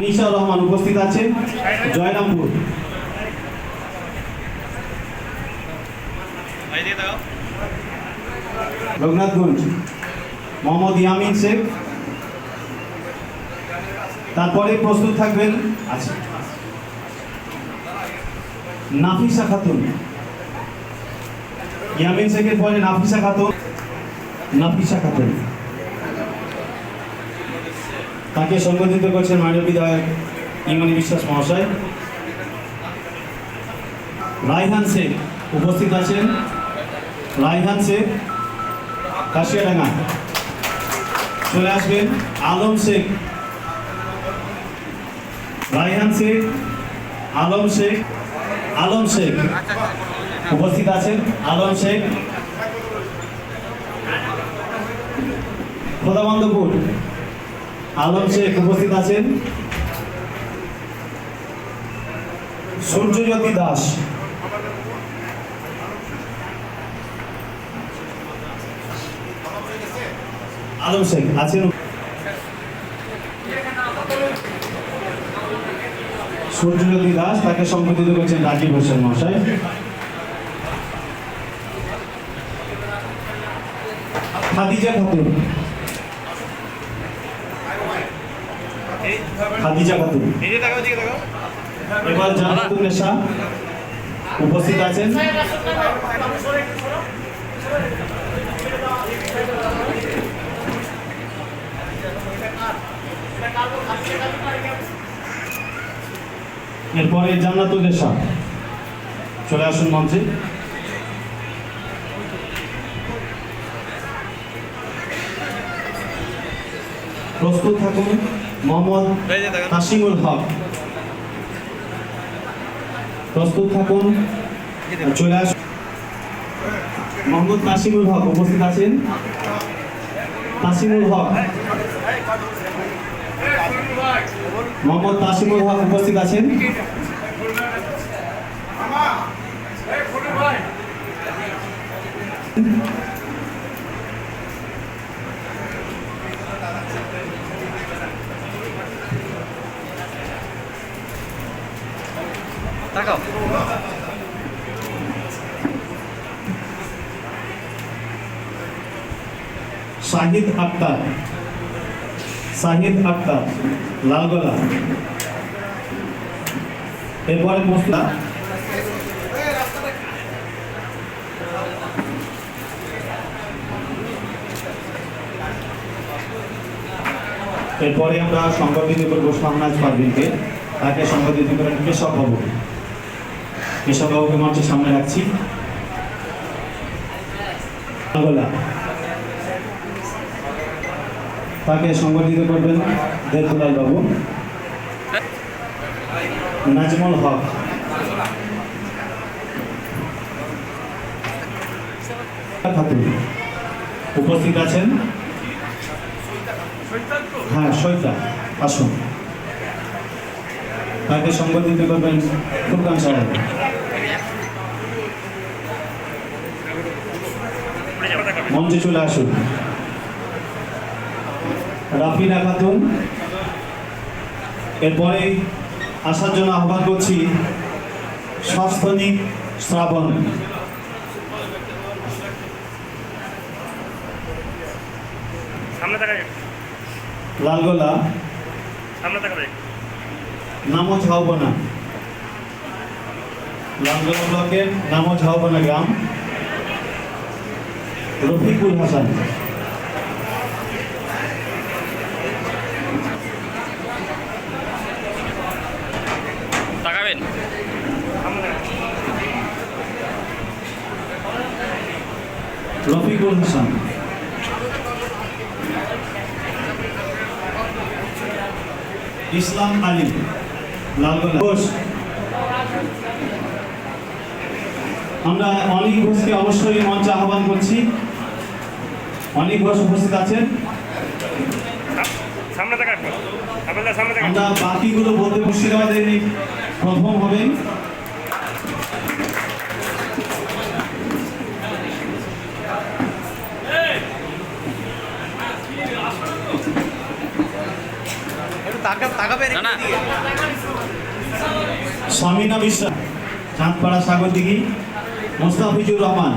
আনিসা রহমান উপস্থিত আছেন। জয়রামপুর। রঘুনাথগঞ্জ মোহাম্মদ ইয়ামিন শেখ। তারপরে প্রস্তুত থাকবেন আছে নাফিসা খাতুন। ইয়ামিন শেখের পরে নাফিসা খাতুন। নাফিসা খাতুন। তাকে সংগঠিত করছেন মাননীয় বিধায়ক ইমানি বিশ্বাস মহাশয়। রায়হান শেখ উপস্থিত আছেন। রায়হান শেখ, কাশিয়াডাঙ্গা। চলে আসবেন আলম শেখ। রায়হান শেখ, আলম শেখ আলম শেখ। উপস্থিত আছেন আলম শেখ। খোদাবন্দপুর। আলম শেখ উপস্থিত আছেন সূর্যজ্যোতি দাস। আলম শেখ, আছেন? সূর্যজ্যোতি দাস তাকে সম্বোধিত করেছেন রাজীব হোসেন মহাশয়। খাদিজা খাতুন খাদিজা খাতুন। এবার জানাতুল নেশা উপস্থিত আছেন। এরপরে জান্নাতুল নেশা। চলে আসুন মঞ্চে। প্রস্তুত থাকুন। মোহাম্মদ কাশিমুল হক। প্রস্তুত থাকুন চলে আসুন। মোহাম্মদ কাশিমুল হক উপস্থিত আছেন? কাশিমুল হক। মোহাম্মদ কাশিমুল হক উপস্থিত আছেন? তাকাও শাহিদ আক্তার শাহিদ আক্তার, লালগোলা। এরপরে প্রস্তুত এরপরে আমরা সংগঠিত করব শাহনাজ পারভিনকে তাকে সংগঠিত করেন কেশব বাবু। কেশব বাবুকে মঞ্চের সামনে রাখছি। তাকে সংগঠিত করবেন দেবদুলাল বাবু। নাজমুল হক। উপস্থিত আছেন? হ্যাঁ সৈতা আসুন। তাকে সংগঠিত করবেন ফুরকান সাহেব। মঞ্চে চলে আসুন। রাফিনা খাতুন এরপরে আসার জন্য আহ্বান করছি স্বাস্থ্যনিক শ্রাবণ। লালগোলা। সামনে তাকাবে নামো ঝাউবনা লালগোলা ব্লকের নামো ঝাউবনা গ্রাম। রফিকুল হাসান। রফিকুল হাসান। ইসলাম আলী লালগোলা। ঘোষ আমরা অনিক ঘোষকে অবশ্যই মঞ্চে আহ্বান করছি। অনিক ঘোষ উপস্থিত আছেন। আমরা বাকিগুলো বলতে মুর্শিদাবাদের প্রথম হবেন। স্বামীনা বিশ্বাস চাঁদপাড়া সাগর দিঘি মোস্তাফিজুর রহমান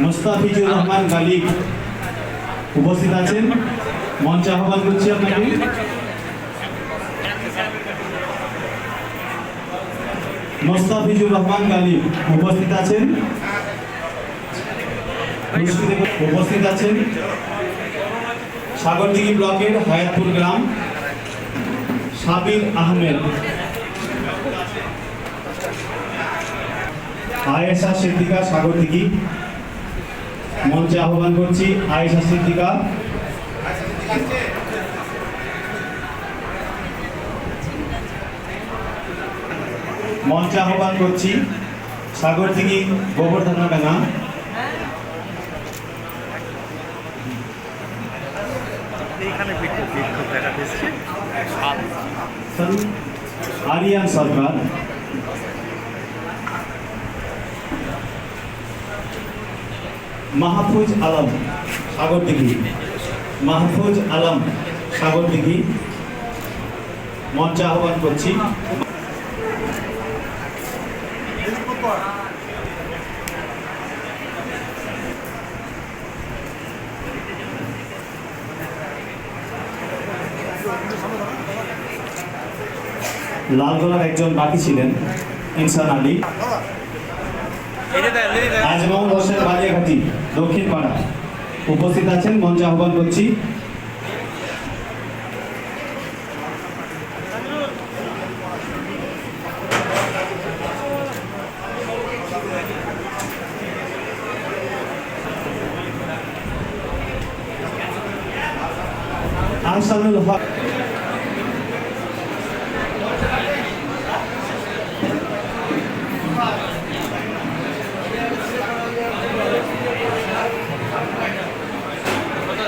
মোস্তাফিজুর রহমান গালিব উপস্থিত আছেন। মঞ্চে আহ্বান করছি আপনাকে। মোস্তাফিজুর রহমান গালিব উপস্থিত আছেন। উপস্থিত আছেন। সাগরদিঘি ব্লকের হায়াতপুর গ্রাম। সাবির আহমেদ। আয়েশা সিদ্দিকা সাগরদিঘি মঞ্চে আহ্বান করছি আয়েশা সিদ্দিকা। মঞ্চে আহ্বান করছি সাগরদিঘি গোবর্ধন ডাঙ্গা এইখানে দেখা দিচ্ছে আরিয়ান সরকার মাহফুজ আলম সাগরদিঘি মাহফুজ আলম সাগরদিঘি মঞ্চ আহ্বান করছি লালগোলার একজন বাকি ছিলেন, ইনসান আলী। আজমল হোসেন বালিয়াঘাটি, দক্ষিণ পাড়া। উপস্থিত আছেন, মঞ্চে আহ্বান করছি। আহসানুল হক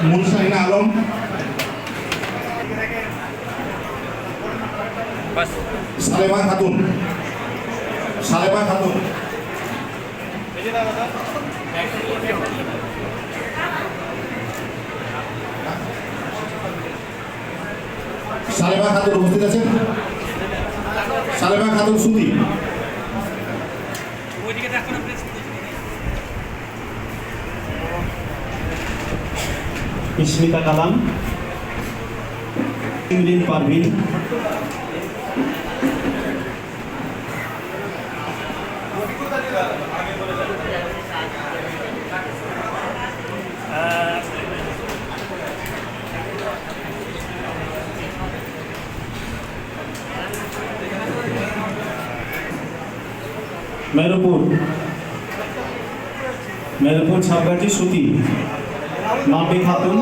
মুলসাইনা আলম। সালেমা খাতুন। সালেমা খাতুন। সালেমা খাতুন উপস্থিত আছেন? সালেমা খাতুন সুদি ইস্মিতা কালাম। ইমরিন পারভিন মেরুপুর মেরুপুর ছাপগাছি সুতি। মাপি খাতুন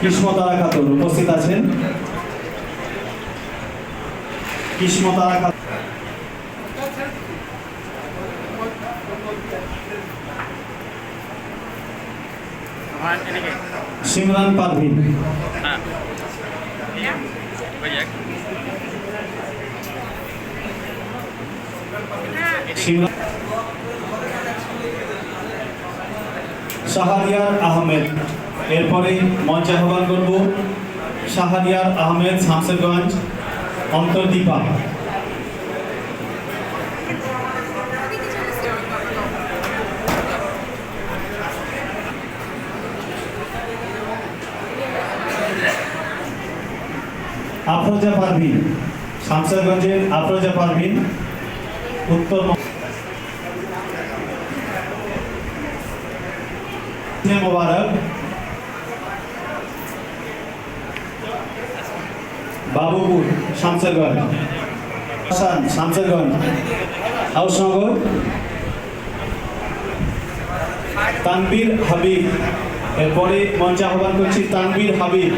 কিসমতারা খাতুন উপস্থিত আছেন। কিসমতারা খাতুন সিমরান পারভিন। হ্যাঁ শাহরিয়ার আহমেদ। এরপরে মঞ্চ আহ্বান করব শাহরিয়ার আহমেদ শামসেরগঞ্জ অন্তর্দীপা। আফরোজা পারভিন শামসেরগঞ্জের আফরোজা পারভিন উত্তর মোবারক, বাবুপুর, শামসেরগঞ্জ হাসান শামসেরগঞ্জ, হাউসনগর তানবীর হাবিব, এরপরে মঞ্চে আহ্বান করছি তানবীর হাবিব।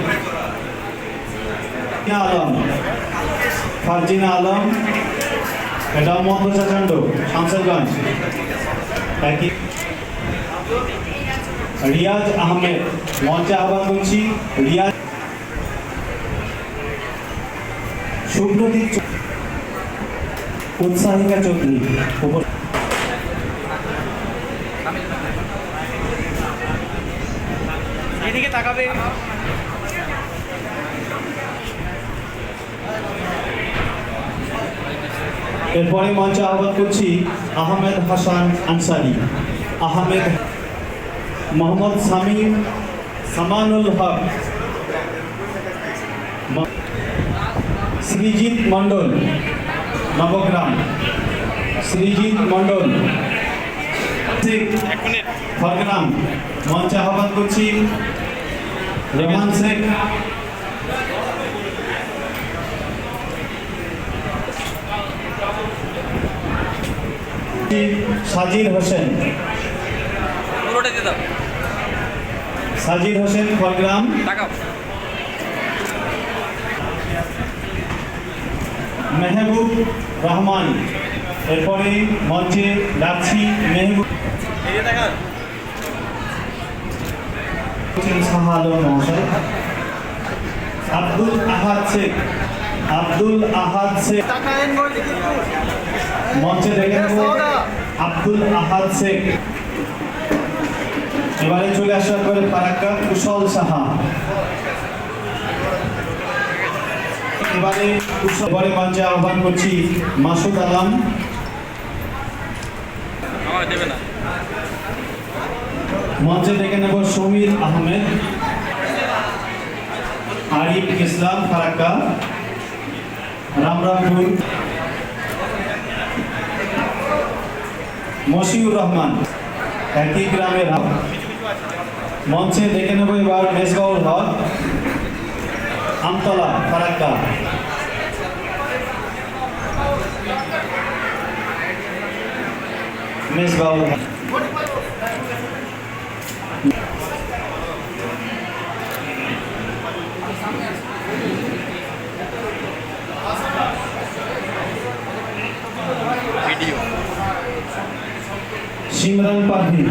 আলম। ফারজিনা আলম এটা মহাপ্রচাচণ্ড শামসেরগঞ্জ। একই। রিয়াজ আহমেদ, মঞ্চে আহ্বান করছি, রিয়াজ সুব্রদীপ চ- উৎসাহিকা চৌধুরী এদিকে তাকাবে। এরপরে মঞ্চে আহ্বান করছি আহমেদ হাসান আনসারি, আহমেদ মোহাম্মদ সামিম সামানুল হক সৃজিৎ মণ্ডল, নবগ্রাম সৃজিৎ মণ্ডল মিনিট মঞ্চে আহ্বান করছি রেমান শেখ সাজির হোসেন। সাজির হোসেন খড়গ্রাম মেহবুব রহমান। এরপরে মঞ্চে ডাকছি মেহবুব। আব্দুল আহাদ শেখ। আব্দুল আহাদ শেখ। মঞ্চে দেখে নেব আব্দুল আহাদ শেখ। এবারে চলে আসার পরে ফারাক্কা কুশল সাহা। এবারে মঞ্চে আহ্বান করছি মাসুদ আলম। মঞ্চে দেখে নেব সমীর আহমেদ আরিফ ইসলাম ফারাক্কা রামরামপুর মশিউর রহমান, একই গ্রামের হক। মঞ্চে দেখে নেব এবার মেজবাউল হক, আমতলা, ফারাক্কা। মেজবাউল হক। ভিডিও সিমরান পারভিন